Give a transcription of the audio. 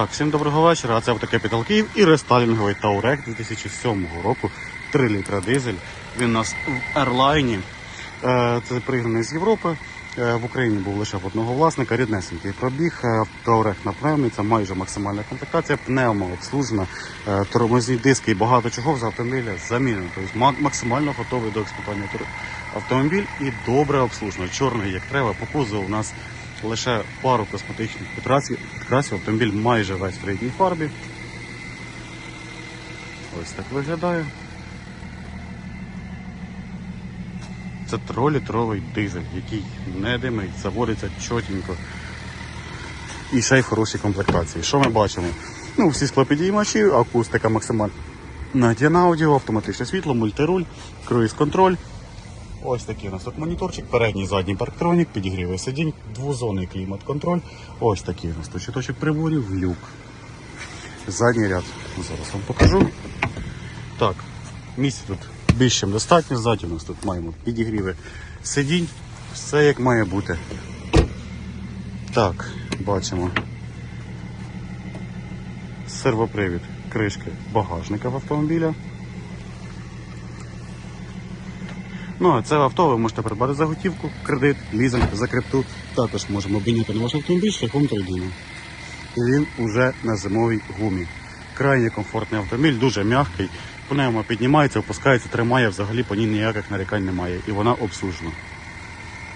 Так, всім доброго вечора. Це автокапітал Київ і рестайлінговий Таурек 2007 року. 3 літра дизель. Він у нас в Ерлайні. Е, Це пригнаний з Європи. Е, В Україні був лише в одного власника, ріднесенький пробіг. Е, Таурек на це майже максимальна комплектація. Пневма обслужена, тормозні диски і багато чого з автомобіля замінено. Тобто максимально готовий до експлуатування автомобіль і добре обслужено. Чорний як треба. По кузову у нас лише пару косметичних підкрасів. Автомобіль майже весь в рідній фарбі. Ось так виглядає. Це тролітровий дизель, який не димить, заводиться чотенько. І ще й в хорошій комплектації. Що ми бачимо? Ну, всі склопідіймачі, акустика максимальна. Надія аудіо, автоматичне світло, мультируль, круїз-контроль. Ось такий у нас тут моніторчик, передній, задній парктронік, підігріває сидінь, двозонний клімат-контроль. Ось такий у нас тут щиточок приборів, люк. Задній ряд. Зараз вам покажу. Так, місця тут більш чим достатньо. Ззаді у нас тут маємо підігріви сидінь. Все як має бути. Так, бачимо. Сервопривід кришки багажника в автомобіля. Ну, а це авто ви можете придбати за готівку, кредит, лізинг, за крипту. Також можемо обміняти на ваш автомобіль шляхом трейдіну. І він уже на зимовій гумі. Крайне комфортний автомобіль, дуже м'який. Пневма піднімається, опускається, тримає, взагалі по ній ніяких нарікань немає. І вона обслужена.